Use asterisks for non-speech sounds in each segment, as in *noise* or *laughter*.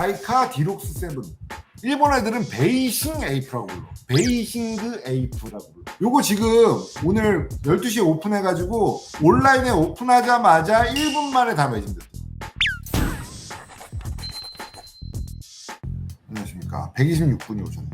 라이카 디록스 7 일본 애들은 베이싱 에이프라고 불러. 베이싱그 에이프라고 불러. 요거 지금 오늘 12시에 오픈해가지고 온라인에 오픈하자마자 1분 만에 다 매진됐다 안녕하십니까. 126분이 오셨네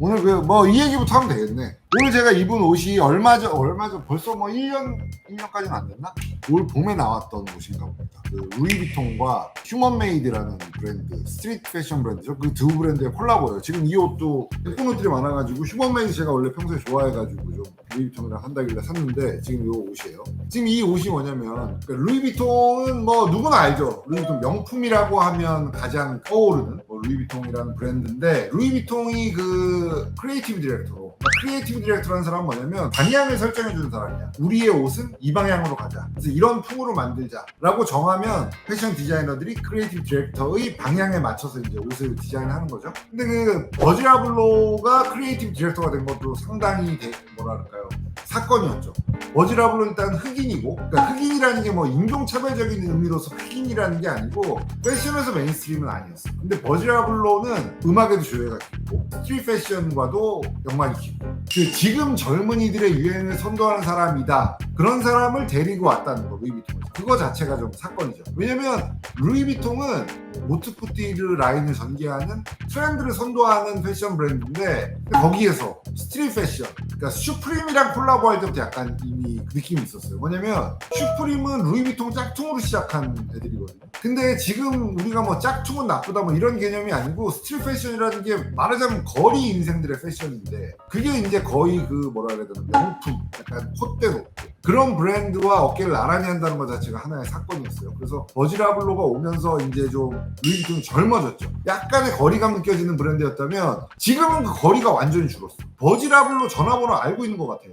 오늘 그 뭐 이 얘기부터 하면 되겠네 오늘 제가 입은 옷이 얼마 전 얼마 전 벌써 뭐 1년 1년까지는 안 됐나? 올 봄에 나왔던 옷인가 봅니다. 그 루이비통과 휴먼메이드라는 브랜드, 스트리트 패션 브랜드죠. 그 두 브랜드의 콜라보예요. 지금 이 옷도 예쁜 옷들이 많아가지고 휴먼메이드 제가 원래 평소에 좋아해가지고 좀 루이비통이랑 한다길래 샀는데 지금 이 옷이에요. 지금 이 옷이 뭐냐면 그 루이비통은 뭐 누구나 알죠. 루이비통 명품이라고 하면 가장 떠오르는 뭐 루이비통이라는 브랜드인데 루이비통이 그 크리에이티브 디렉터로 크리에이티브 디렉터라는 사람은 뭐냐면 방향을 설정해주는 사람이야. 우리의 옷은 이 방향으로 가자. 그래서 이런 풍으로 만들자라고 정하면 패션 디자이너들이 크리에이티브 디렉터의 방향에 맞춰서 이제 옷을 디자인하는 거죠. 근데 그 버지라블로가 크리에이티브 디렉터가 된 것도 상당히 대- 뭐랄까요 사건이었죠. 버지라블로 일단 흑인이고, 그러니까 흑인이라는 게 뭐 인종차별적인 의미로서 흑인이라는 게 아니고 패션에서 메인스트림은 아니었어. 근데 버지라블로는 음악에도 조예가 깊고 스트릿 패션과도 연관이 깊고 그 지금 젊은이들의 유행을 선도하는 사람이다. 그런 사람을 데리고 왔다는 거 루이비통에서 그거 자체가 좀 사건이죠. 왜냐면 루이비통은 모트푸티르 라인을 전개하는 트렌드를 선도하는 패션 브랜드인데 거기에서 스트릿 패션 그러니까 슈프림이랑 콜라보할 때부터 약간 이미 그 느낌이 있었어요. 뭐냐면 슈프림은 루이비통 짝퉁으로 시작한 애들이거든요. 근데 지금 우리가 뭐 짝퉁은 나쁘다 뭐 이런 개념이 아니고 스트릿 패션이라는 게 말하자면 거리 인생들의 패션인데 그게 이제 거의 그 뭐라 그래야 되나 명품 약간 콧대 높고 그런 브랜드와 어깨를 나란히 한다는 것 자체가 하나의 사건이었어요. 그래서 버지라블로가 오면서 이제 좀 루이비통이 젊어졌죠. 약간의 거리감 느껴지는 브랜드였다면 지금은 그 거리가 완전히 줄었어. 버지라블로 전화번호 알고 있는 것 같아요.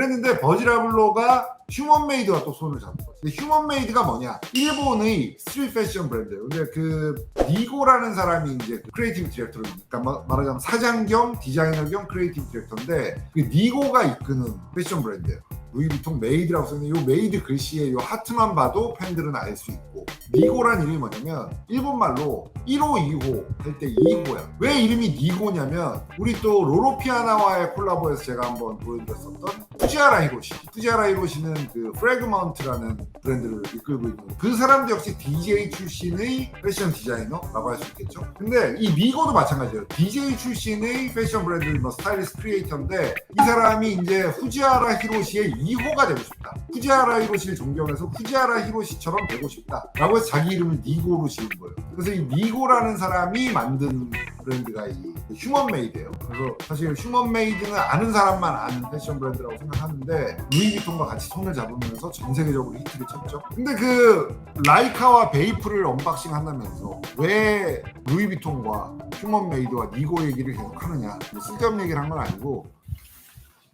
그랬는데 버지라블로가 휴먼메이드와 또 손을 잡은 거죠. 휴먼메이드가 뭐냐? 일본의 스트릿 패션 브랜드예요. 근데 그 니고라는 사람이 이제 그 크리에이티브 디렉터로 그러니까 마- 말하자면 사장 겸 디자이너 겸 크리에이티브 디렉터인데 그 니고가 이끄는 패션 브랜드예요. 루이비통 메이드라고 써있는 이 메이드 글씨에 이 하트만 봐도 팬들은 알 수 있고 니고란 이름이 뭐냐면 일본말로 1호, 2호 할 때 2호야. 왜 이름이 니고냐면 우리 또 로로피아나와의 콜라보에서 제가 한번 보여드렸었던 푸지아라 히로시. 푸지아라 히로시는 그 프래그먼트라는 브랜드를 이끌고 있는 그 사람도 역시 DJ 출신의 패션 디자이너라고 할 수 있겠죠. 근데 이 니고도 마찬가지예요. DJ 출신의 패션 브랜드 뭐 스타일리스트 크리에이터인데 이 사람이 이제 후지아라 히로시의 2호가 되고 싶다. 후지아라 히로시를 존경해서 후지아라 히로시처럼 되고 싶다라고 해서 자기 이름을 니고로 지은 거예요. 그래서 이 니고라는 사람이 만든 브랜드가 이 휴먼메이드예요. 그래서 사실 휴먼메이드는 아는 사람만 아는 패션 브랜드라고 생각하는데 루이비통과 같이 손을 잡으면서 전 세계적으로 히트를 쳤죠. 근데 그 라이카와 베이프를 언박싱 한다면서 왜 루이비통과 휴먼메이드와 니고 얘기를 계속 하느냐 뭐 쓸데없는 얘기를 한 건 아니고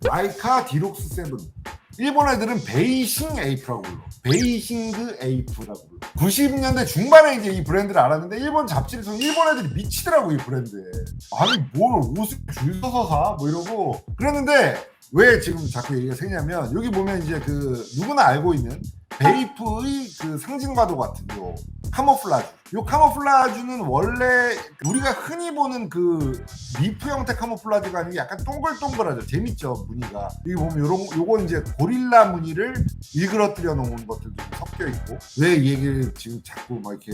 라이카 디록스 7 일본 애들은 베이싱 에이프라고 불러. 베이싱그 에이프라고 불러. 90년대 중반에 이제 이 브랜드를 알았는데 일본 통해 일본 애들이 미치더라고 이 브랜드에. 아니 뭘 옷을 줄 서서 사? 뭐 이러고 그랬는데 왜 지금 자꾸 얘기가 생냐면 여기 보면 이제 그 누구나 알고 있는 베이프의 그 상징과도 같은 요 카모플라주. 요 카모플라주는 원래 우리가 흔히 보는 그 리프 형태 카모플라주가 아니고 약간 동글동글하죠. 재밌죠 무늬가. 여기 보면 요런 요건 이제 고릴라 무늬를 일그러뜨려 놓은 것들도 좀 섞여 있고 왜 이 얘기를 지금 자꾸 막 이렇게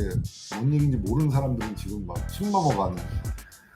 뭔 얘기인지 모르는 사람들은 지금 막 숨 넘어가는.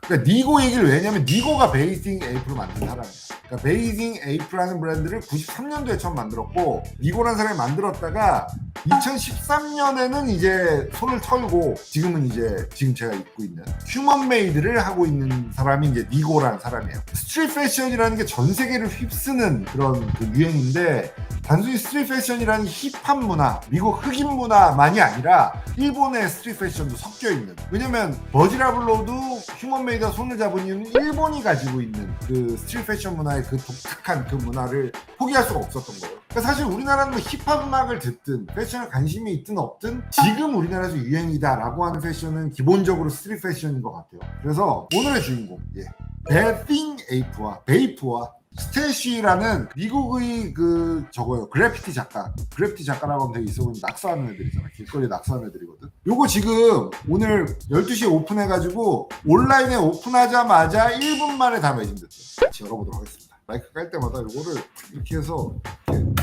그러니까 니고 얘기를 왜 했냐면 니고가 베이징 에이프를 만든 사람이야. 그러니까 베이징 에이프라는 브랜드를 93년도에 처음 만들었고 니고라는 사람이 만들었다가 2013년에는 이제 손을 털고 지금은 이제 지금 제가 입고 있는 휴먼 메이드를 하고 있는 사람이 이제 니고라는 사람이에요. 스트릿 패션이라는 게 전 세계를 휩쓰는 그런 그 유행인데 단순히 스트릿 패션이라는 힙합 문화, 미국 흑인 문화만이 아니라 일본의 스트릿 패션도 섞여 있는. 왜냐면 버지라블로도 휴먼 메이드 가 손을 잡은 이유는 일본이 가지고 있는 그 스트릿 패션 문화의 그 독특한 그 문화를 포기할 수가 없었던 거예요. 그러니까 사실 우리나라는 뭐 힙합 음악을 듣든 패션에 관심이 있든 없든 지금 우리나라에서 유행이다라고 하는 패션은 기본적으로 스트릿 패션인 것 같아요. 그래서 오늘의 주인공, 예. 베팅 에이프와 베이프와 스테시라는 미국의 그 저거요. 그래피티 작가. 그래피티 작가라고 하면 되게 있어 보이는 낙서하는 애들이잖아. 길거리 낙서하는 애들이거든. 요거 지금 오늘 12시에 오픈해가지고 온라인에 오픈하자마자 1분 만에 다 매진됐어요. 같이 열어보도록 하겠습니다. 마이크 깔 때마다 요거를 이렇게 해서 이렇게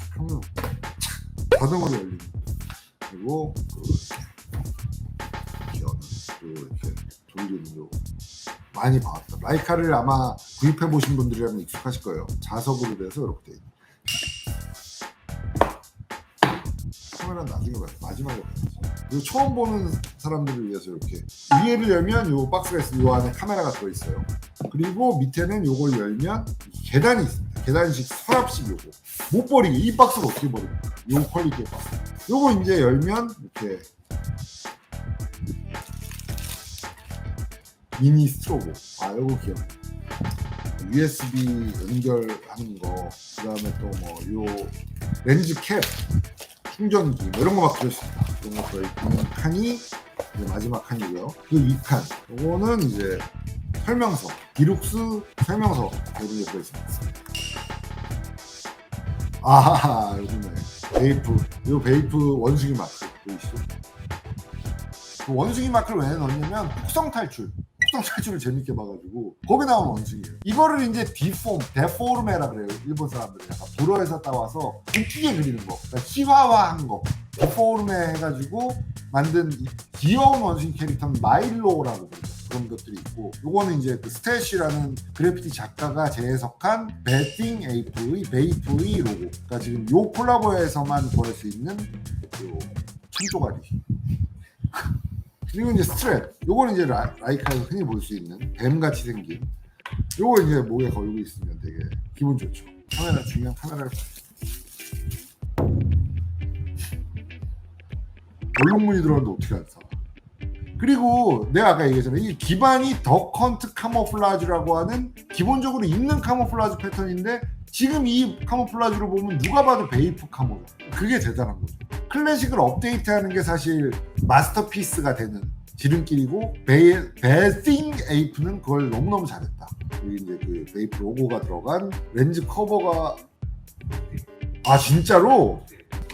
탁 하면 자동으로 거예요. 그리고 그 이렇게 이렇게 돌리는 요 많이 봐왔다. 라이카를 아마 구입해 보신 분들이라면 익숙하실 거예요. 자석으로 돼서 이렇게 돼 있는. 카메라 나중에 봐요. 마지막에 봐야지. 이거 처음 보는 사람들을 위해서 이렇게 위에를 열면 요 박스가 있어요. 요 안에 카메라가 들어 있어요. 그리고 밑에는 요걸 열면 계단이 있습니다. 계단식 서랍식 요거 못 버리게 이 박스를 어떻게 버립니까? 요 퀄리티의 박스. 요거 이제 열면 이렇게 미니 스트로보. 아, 요거 귀엽네. USB 연결하는 거, 그 다음에 또 뭐, 요 렌즈 캡, 충전기, 뭐 이런 거막 들어있습니다. 이런 거 들어있는 칸이 이제 마지막 칸이고요. 그 윗칸, 요거는 이제 설명서, 디룩스 설명서 이런 게 들어있습니다. 아, 요즘에 베이프, 요 베이프 원숭이 마크 보이시죠? 그 원숭이 마크를 왜 넣냐면 혹성 탈출. 혹성 탈출을 재밌게 봐가지고 거기 나온 원숭이에요. 이거를 이제 디폼, 데포르메라 그래요. 일본 사람들이 약간 불어에서 따와서 웃기게 그리는 거, 그러니까 희화화한 거. 데포르메 해가지고 만든 이 귀여운 원숭이 캐릭터는 마일로라고 그러죠. 그런 것들이 있고 요거는 이제 그 스태시라는 그래피티 작가가 재해석한 배팅 에이프의 베이프의 로고 그러니까 지금 요 콜라보에서만 보낼 수 있는 요 청조가리 그리고 이제 스트랩 요거는 이제 라, 라이카에서 흔히 볼 수 있는 뱀 같이 생긴 요거 이제 목에 걸고 있으면 되게 기분 좋죠 카메라 중요한 카메라를 얼룩무늬 들어갔는데 어떻게 안 사? 그리고 내가 아까 얘기했잖아. 이 기반이 더컨트 카모플라주라고 하는 기본적으로 있는 카모플라주 패턴인데 지금 이 카모플라주를 보면 누가 봐도 베이프 카모죠. 그게 대단한 거죠. 클래식을 업데이트하는 게 사실 마스터피스가 되는 지름길이고 베, 베싱 에이프는 그걸 너무너무 잘했다. 여기 이제 그 베이프 로고가 들어간 렌즈 커버가 아 진짜로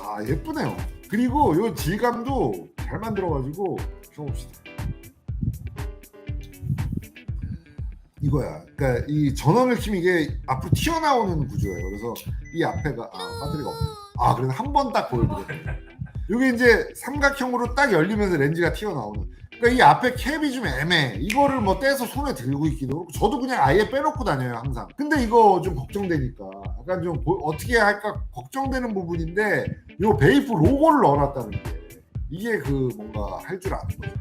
아 예쁘네요. 그리고 요 질감도 잘 만들어가지고 켜봅시다. 이거야. 그러니까 이 전원을 키면 이게 앞으로 튀어나오는 구조예요. 그래서 이 앞에가 아 배터리가 없네. 아 그래서 한 번 딱 보여드렸네. 이게 이제 삼각형으로 딱 열리면서 렌즈가 튀어나오는. 그러니까 이 앞에 캡이 좀 애매해. 이거를 뭐 떼서 손에 들고 있기도 그렇고 저도 그냥 아예 빼놓고 다녀요 항상. 근데 이거 좀 걱정되니까 약간 좀 보- 어떻게 할까 걱정되는 부분인데 요 베이프 로고를 넣어놨다는 게 이게 그 뭔가 할 줄 아는 거죠.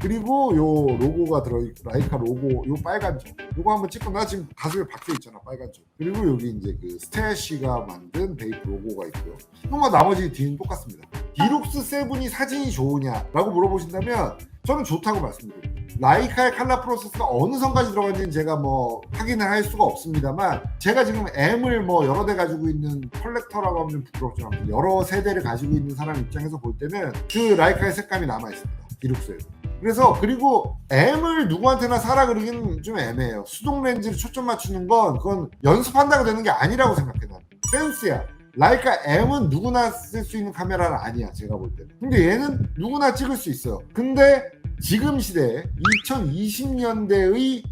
그리고 요 로고가 들어있고 라이카 로고 요 빨간 점. 요거 한번 찍고 나 지금 가슴에 박혀 있잖아 빨간 점. 그리고 여기 이제 그 스태시가 만든 베이프 로고가 있고요. 정말 나머지 뒤는 똑같습니다. 디룩스 세븐이 사진이 좋으냐라고 물어보신다면 저는 좋다고 말씀드립니다. 라이카의 칼라 프로세스가 어느 선까지 들어갔는지 제가 뭐 확인을 할 수가 없습니다만 제가 지금 M을 뭐 여러 대 가지고 있는 컬렉터라고 하면 좀 부끄럽지만 여러 세대를 가지고 있는 사람 입장에서 볼 때는 그 라이카의 색감이 남아 있습니다. 디룩스에 그래서 그리고 M을 누구한테나 사라 그러기는 좀 애매해요. 수동 렌즈를 초점 맞추는 건 그건 연습한다고 되는 게 아니라고 생각해 나는. 센스야. 라이카 M은 누구나 쓸 수 있는 카메라는 아니야 제가 볼 때는. 근데 얘는 누구나 찍을 수 있어요. 근데 지금 시대에 2020년대의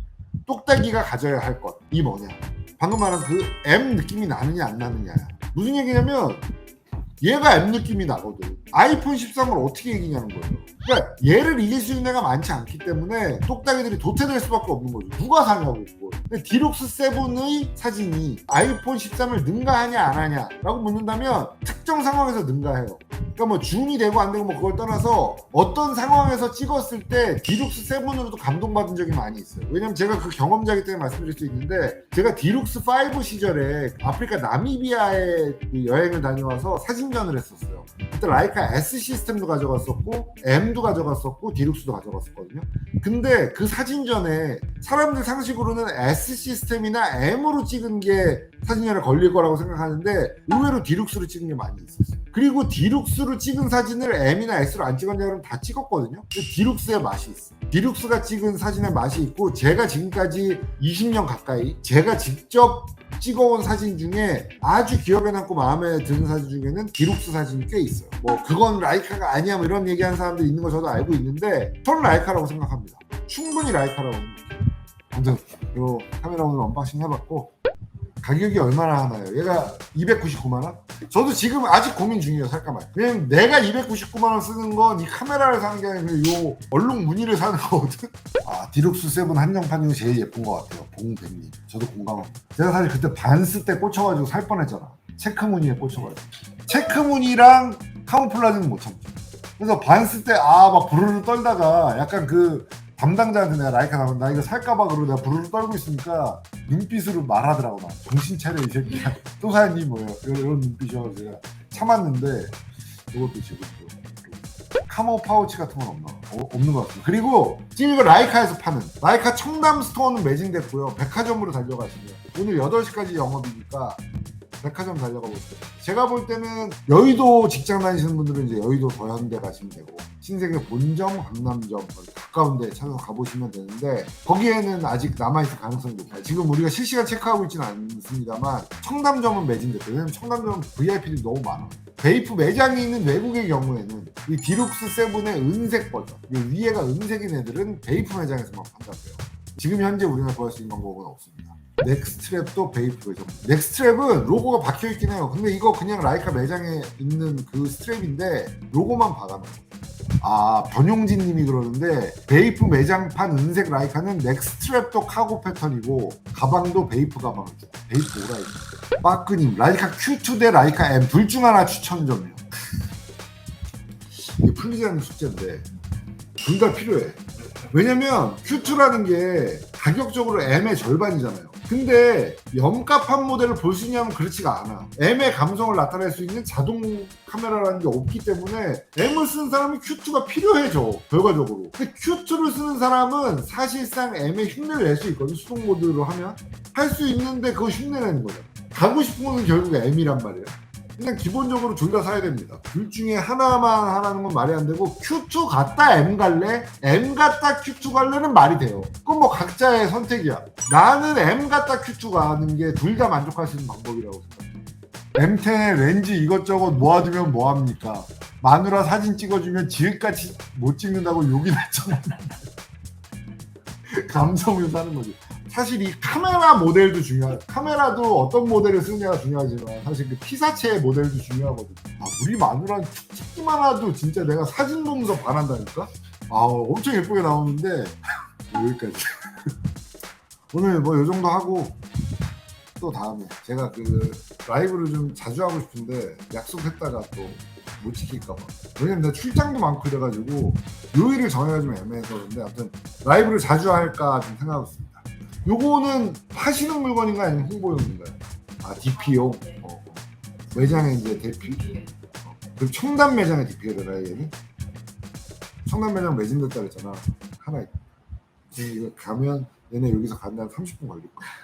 똑딱이가 가져야 할 것 이 뭐냐. 방금 말한 그 M 느낌이 나느냐 안 나느냐야 무슨 얘기냐면 얘가 M 느낌이 나거든. 아이폰 13을 어떻게 이기냐는 거예요. 그러니까 얘를 이길 수 있는 애가 많지 않기 때문에 똑딱이들이 도태될 수밖에 없는 거죠. 누가 사냐고 그걸 디룩스 7의 사진이 아이폰 13을 능가하냐 안 하냐 라고 묻는다면 특정 상황에서 능가해요 그러니까 뭐 준이 되고 안 되고 뭐 그걸 떠나서 어떤 상황에서 찍었을 때 디룩스 세븐으로도 감동받은 적이 많이 있어요. 왜냐면 제가 그 경험자이기 때문에 말씀드릴 수 있는데 제가 디룩스 5 시절에 아프리카 나미비아에 그 여행을 다녀와서 사진전을 했었어요. 그때 라이카 S 시스템도 가져갔었고 M도 가져갔었고 디룩스도 가져갔었거든요. 근데 그 사진전에 사람들 상식으로는 S 시스템이나 M으로 찍은 게 사진열에 걸릴 거라고 생각하는데 의외로 디룩스로 찍은 게 많이 있었어요. 그리고 디룩스로 찍은 사진을 M이나 S로 안 찍었냐 그러면 다 찍었거든요. 디룩스의 맛이 있어. 디룩스가 찍은 사진의 맛이 있고 제가 지금까지 20년 가까이 제가 직접 찍어온 사진 중에 아주 기억에 남고 마음에 드는 사진 중에는 디룩스 사진이 꽤 있어요. 뭐 그건 라이카가 아니야 뭐 이런 얘기하는 사람들 있는 거 저도 알고 있는데 저는 라이카라고 생각합니다. 충분히 라이카라고 생각해요. 아무튼 요 카메라 오늘 언박싱 해봤고 가격이 얼마나 하나요? 얘가 299만 원? 저도 지금 아직 고민 중이에요 살까 말까. 왜냐면 내가 299만 원 쓰는 건 이 카메라를 사는 게 아니라 요 얼룩 무늬를 사는 거거든. *laughs* 아 디룩스 세븐 한정판 중에 제일 예쁜 것 같아요. 봉백님. 저도 공감합니다. 제가 사실 그때 반스 때 꽂혀가지고 살 뻔했잖아. 체크 무늬에 꽂혀가지고. 체크 무늬랑 카모플라지는 못 참죠. 그래서 반스 때 아 막 부르르 떨다가 약간 그 담당자한테 내가 라이카 나면 나 이거 살까봐 그러고 내가 부르르 떨고 있으니까 눈빛으로 말하더라고 나 정신 차려 이 새끼야. *laughs* 또 사니? 뭐예요 이런, 이런 눈빛이어서 제가 참았는데 이것도 지금 또 카모 파우치 같은 건 없나? 어, 없는 것 같아요 그리고 이거 라이카에서 파는 라이카 청담 스토어는 매진됐고요. 백화점으로 달려가시면 오늘 8시까지 영업이니까 백화점 달려가 보세요. 제가 볼 때는 여의도 직장 다니시는 분들은 이제 여의도 더현대 가시면 되고 신세계 본점, 강남점 가까운 데 찾아서 가보시면 되는데 거기에는 아직 남아있을 가능성이 높아요. 지금 우리가 실시간 체크하고 있지는 않습니다만 청담점은 매진됐어요. 왜냐면 청담점은 VIP들이 너무 많아. 베이프 매장이 있는 외국의 경우에는 이 디룩스 세븐의 은색 버전 이 위에가 은색인 애들은 베이프 매장에서만 판다고요. 지금 현재 우리가 구할 수 있는 방법은 없습니다. 넥스트랩도 베이프 매장. 넥스트랩은 로고가 박혀 있긴 해요. 근데 이거 그냥 라이카 매장에 있는 그 스트랩인데 로고만 박아놓은. 아 변용진 님이 그러는데 베이프 매장판 은색 라이카는 넥스트랩도 카고 패턴이고 가방도 베이프 가방을 줘. 베이프 오라이. 빠크님 라이카 Q2 대 라이카 M 둘 중 하나 추천 좀요. *laughs* 이게 풀리지 않는 숙제인데 둘 다 필요해. 왜냐면 Q2라는 게 가격적으로 M의 절반이잖아요. 근데 염가판 모델을 볼 수 있냐면 그렇지가 않아. M의 감성을 나타낼 수 있는 자동 카메라라는 게 없기 때문에 M을 쓰는 사람이 Q2가 필요해져 결과적으로. 근데 Q2를 쓰는 사람은 사실상 M의 흉내를 낼 수 있거든 수동 모드로 하면 할 수 있는데 그거 흉내내는 거야. 가고 싶은 거는 결국 M이란 말이야. 그냥 기본적으로 둘 다 사야 됩니다. 둘 중에 하나만 하라는 건 말이 안 되고 Q2 갔다 M 갈래? M 갔다 Q2 갈래는 말이 돼요. 그건 뭐 각자의 선택이야. 나는 M 갔다 Q2 가는 게 둘 다 만족할 수 있는 방법이라고 생각해. M10에 렌즈 이것저것 모아두면 뭐합니까? 마누라 사진 찍어주면 지읒같이 못 찍는다고 욕이 났잖아. *laughs* 감성을 사는 거지. 사실 이 카메라 모델도 중요하 카메라도 어떤 모델을 쓰느냐가 중요하지만 사실 그 피사체 모델도 중요하거든. 아 우리 마누라는 툭 찍기만 해도 진짜 내가 사진 보면서 반한다니까. 아 엄청 예쁘게 나오는데 *laughs* 여기까지. *laughs* 오늘 뭐 요 정도 하고 또 다음에 제가 그 라이브를 좀 자주 하고 싶은데 약속했다가 또 못 지킬까봐. 왜냐면 내가 출장도 많고 이래가지고 요일을 정해가 좀 애매해서 그런데 아무튼 라이브를 자주 할까 좀 생각하고 있습니다. 요거는 파시는 물건인가 아니면 홍보용인가요? 아 DP용. 어. 매장에 이제 대피. 어. 그럼 청담 매장에 DP가 되나 얘는? 청담 매장 매진됐다 그랬잖아. 하나 있. 이거 가면 얘네 여기서 간다 30분 걸릴 거야. 30분. 아싸.